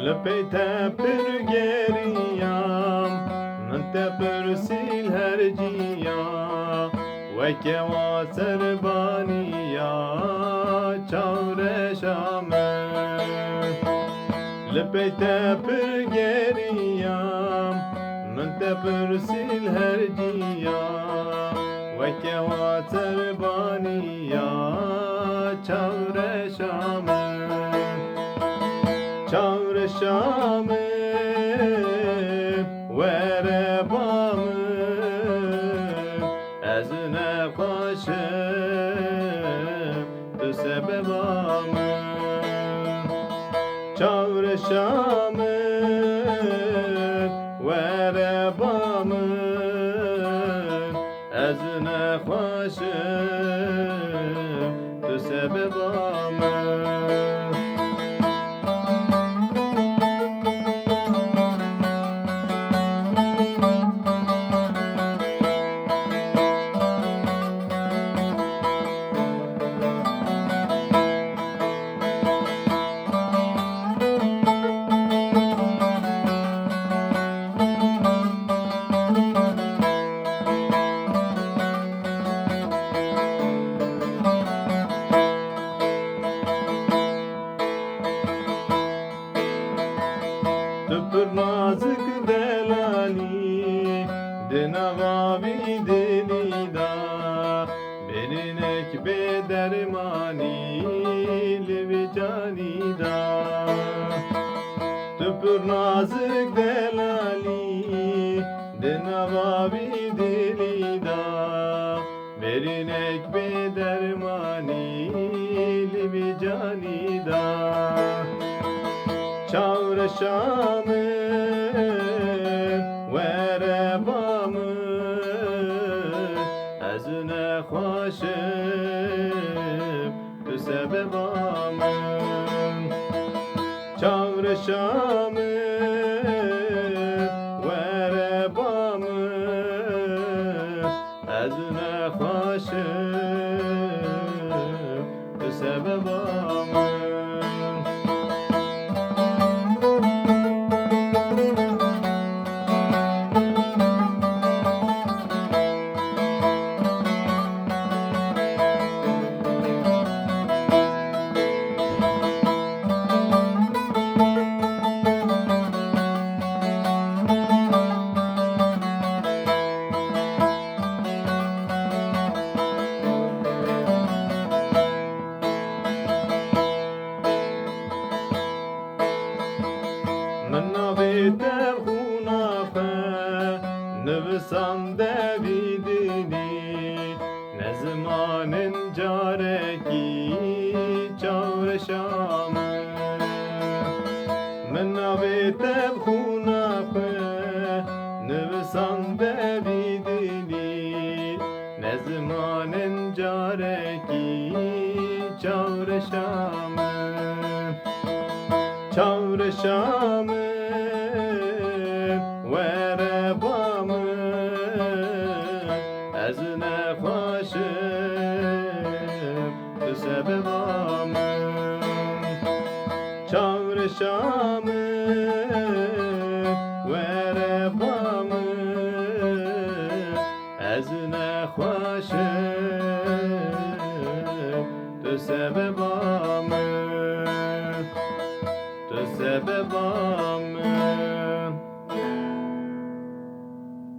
Lepey tepir geriyam Min tepir sil herciya Weke wa serbaniya Çavre şame. Lepey tepir geriyam Min tepir sil herciya Weke wa serbaniya. Çavre vere bamı ezine başım tu sebebamı Çağrı Şam'ı vere bamı ezine başım tu sebebamı Dinavavi dilida Berinek be dermani Livi canida Tıpır nazik delali Dinavavi dilida Berinek be dermani Livi canida Çağrı Şam'ı tu sebebamı Nüvsan devidini Ne zamanın careki Çavreşamı Men avetev hunafe Nüvsan devidini Ne zamanın careki Çavreşamı Çavreşamı sevamı Çağrışamı ve refamı Ezine hoşum Tü sebebamı Tü sebebamı